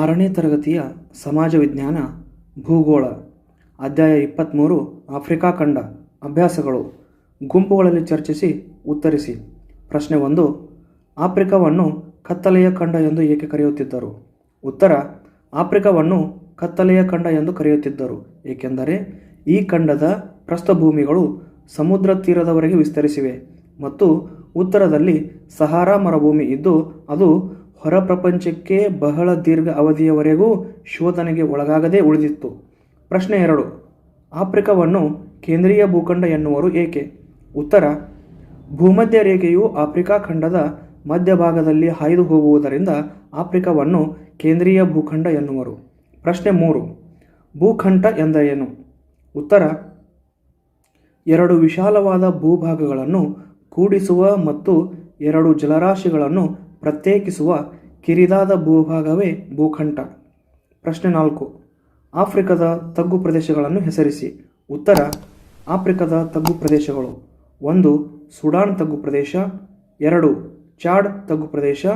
ಆರನೇ ತರಗತಿಯ ಸಮಾಜ ವಿಜ್ಞಾನ, ಭೂಗೋಳ, ಅಧ್ಯಾಯ ಇಪ್ಪತ್ತ್ಮೂರು ಆಫ್ರಿಕಾ ಖಂಡ, ಅಭ್ಯಾಸಗಳು. ಗುಂಪುಗಳಲ್ಲಿ ಚರ್ಚಿಸಿ ಉತ್ತರಿಸಿ. ಪ್ರಶ್ನೆ ಒಂದು, ಆಫ್ರಿಕಾವನ್ನು ಕತ್ತಲೆಯ ಖಂಡ ಎಂದು ಏಕೆ ಕರೆಯುತ್ತಿದ್ದರು? ಉತ್ತರ, ಆಫ್ರಿಕಾವನ್ನು ಕತ್ತಲೆಯ ಖಂಡ ಎಂದು ಕರೆಯುತ್ತಿದ್ದರು, ಏಕೆಂದರೆ ಈ ಖಂಡದ ಪ್ರಸ್ಥಭೂಮಿಗಳು ಸಮುದ್ರ ತೀರದವರೆಗೆ ವಿಸ್ತರಿಸಿವೆ ಮತ್ತು ಉತ್ತರದಲ್ಲಿ ಸಹಾರಾ ಮರುಭೂಮಿ ಇದ್ದು ಅದು ಹೊರ ಪ್ರಪಂಚಕ್ಕೆ ಬಹಳ ದೀರ್ಘ ಅವಧಿಯವರೆಗೂ ಶೋಧನೆಗೆ ಒಳಗಾಗದೇ ಉಳಿದಿತ್ತು. ಪ್ರಶ್ನೆ ಎರಡು, ಆಫ್ರಿಕಾವನ್ನು ಕೇಂದ್ರೀಯ ಭೂಖಂಡ ಎನ್ನುವರು ಏಕೆ? ಉತ್ತರ, ಭೂಮಧ್ಯ ರೇಖೆಯು ಆಫ್ರಿಕಾ ಖಂಡದ ಮಧ್ಯಭಾಗದಲ್ಲಿ ಹಾಯ್ದು ಹೋಗುವುದರಿಂದ ಆಫ್ರಿಕಾವನ್ನು ಕೇಂದ್ರೀಯ ಭೂಖಂಡ ಎನ್ನುವರು. ಪ್ರಶ್ನೆ ಮೂರು, ಭೂಖಂಡ ಎಂದರೇನು? ಉತ್ತರ, ಎರಡು ವಿಶಾಲವಾದ ಭೂಭಾಗಗಳನ್ನು ಕೂಡಿಸುವ ಮತ್ತು ಎರಡು ಜಲರಾಶಿಗಳನ್ನು ಪ್ರತ್ಯೇಕಿಸುವ ಕಿರಿದಾದ ಭೂಭಾಗವೇ ಭೂಖಂಡ. ಪ್ರಶ್ನೆ ನಾಲ್ಕು. ಆಫ್ರಿಕಾದ ತಗ್ಗು ಪ್ರದೇಶಗಳನ್ನು ಹೆಸರಿಸಿ. ಉತ್ತರ, ಆಫ್ರಿಕಾದ ತಗ್ಗು ಪ್ರದೇಶಗಳು. ಒಂದು, ಸುಡಾನ್ ತಗ್ಗು ಪ್ರದೇಶ. ಎರಡು, ಚಾಡ್ ತಗ್ಗು ಪ್ರದೇಶ.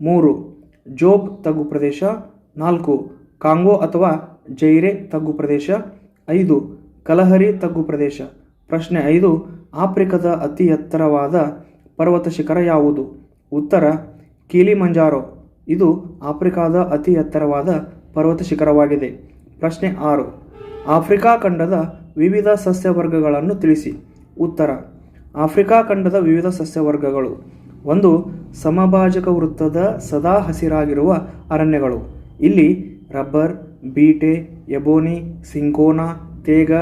ಮೂರು, ಜೋಬ್ ತಗ್ಗು ಪ್ರದೇಶ. ನಾಲ್ಕು, ಕಾಂಗೋ ಅಥವಾ ಜೈರೆ ತಗ್ಗು ಪ್ರದೇಶ. ಐದು, ಕಲಹರಿ ತಗ್ಗು ಪ್ರದೇಶ. ಪ್ರಶ್ನೆ ಐದು, ಆಫ್ರಿಕಾದ ಅತಿ ಎತ್ತರವಾದ ಪರ್ವತ ಶಿಖರ ಯಾವುದು? ಉತ್ತರ ಕೀಲಿಮಂಜಾರೋ. ಇದು ಆಫ್ರಿಕಾದ ಅತಿ ಎತ್ತರವಾದ ಪರ್ವತ ಶಿಖರವಾಗಿದೆ. ಪ್ರಶ್ನೆ ಆರು. ಆಫ್ರಿಕಾ ಖಂಡದ ವಿವಿಧ ಸಸ್ಯವರ್ಗಗಳನ್ನು ತಿಳಿಸಿ. ಉತ್ತರ. ಆಫ್ರಿಕಾ ಖಂಡದ ವಿವಿಧ ಸಸ್ಯವರ್ಗಗಳು. ಒಂದು ಸಮಭಾಜಕ ವೃತ್ತದ ಸದಾ ಹಸಿರಾಗಿರುವ ಅರಣ್ಯಗಳು. ಇಲ್ಲಿ ರಬ್ಬರ್, ಬೀಟೆ, ಎಬೋನಿ, ಸಿಂಕೋನಾ, ತೇಗ,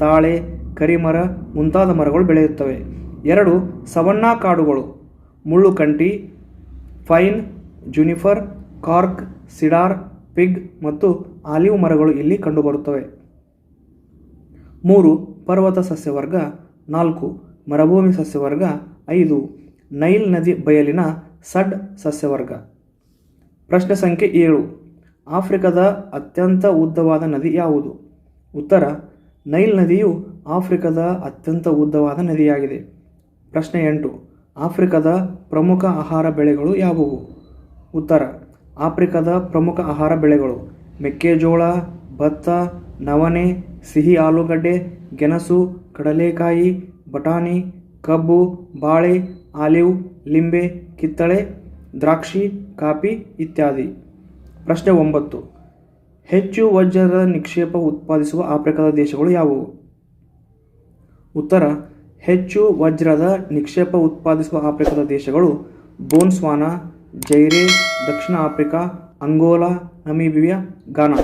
ತಾಳೆ, ಕರಿಮರ ಮುಂತಾದ ಮರಗಳು ಬೆಳೆಯುತ್ತವೆ. ಎರಡು ಸವನ್ನಾ ಕಾಡುಗಳು. ಮುಳ್ಳುಕಂಟಿ pine, juniper, cork, cedar, fig ಮತ್ತು ಆಲಿವ್ ಮರಗಳು ಇಲ್ಲಿ ಕಂಡುಬರುತ್ತವೆ. ಮೂರು, ಪರ್ವತ ಸಸ್ಯವರ್ಗ. ನಾಲ್ಕು, ಮರಭೂಮಿ ಸಸ್ಯವರ್ಗ. ಐದು, ನೈಲ್ ನದಿ ಬಯಲಿನ ಸಡ್ ಸಸ್ಯವರ್ಗ. ಪ್ರಶ್ನೆ ಸಂಖ್ಯೆ ಏಳು. ಆಫ್ರಿಕಾದ ಅತ್ಯಂತ ಉದ್ದವಾದ ನದಿ ಯಾವುದು? ಉತ್ತರ, ನೈಲ್ ನದಿಯು ಆಫ್ರಿಕಾದ ಅತ್ಯಂತ ಉದ್ದವಾದ ನದಿಯಾಗಿದೆ. ಪ್ರಶ್ನೆ ಎಂಟು. ಆಫ್ರಿಕಾದ ಪ್ರಮುಖ ಆಹಾರ ಬೆಳೆಗಳು ಯಾವುವು? ಉತ್ತರ, ಆಫ್ರಿಕಾದ ಪ್ರಮುಖ ಆಹಾರ ಬೆಳೆಗಳು ಮೆಕ್ಕೆಜೋಳ, ಭತ್ತ, ನವಣೆ, ಸಿಹಿ ಆಲೂಗಡ್ಡೆ, ಗೆಣಸು, ಕಡಲೆಕಾಯಿ, ಬಟಾಣಿ, ಕಬ್ಬು, ಬಾಳೆ, ಆಲಿವ್, ಲಿಂಬೆ, ಕಿತ್ತಳೆ, ದ್ರಾಕ್ಷಿ, ಕಾಫಿ ಇತ್ಯಾದಿ. ಪ್ರಶ್ನೆ ಒಂಬತ್ತು, ಹೆಚ್ಚು ವಜ್ರದ ನಿಕ್ಷೇಪ ಉತ್ಪಾದಿಸುವ ಆಫ್ರಿಕಾದ ದೇಶಗಳು ಯಾವುವು? ಉತ್ತರ ಹೆಚ್ಚು ವಜ್ರದ ನಿಕ್ಷೇಪ ಉತ್ಪಾದಿಸುವ ಆಫ್ರಿಕಾದ ದೇಶಗಳು ಬೋನ್ಸ್ವಾನಾ ಜೈರೆ ದಕ್ಷಿಣ ಆಫ್ರಿಕಾ ಅಂಗೋಲಾ ನಮೀಬಿಯಾ ಗಾನಾ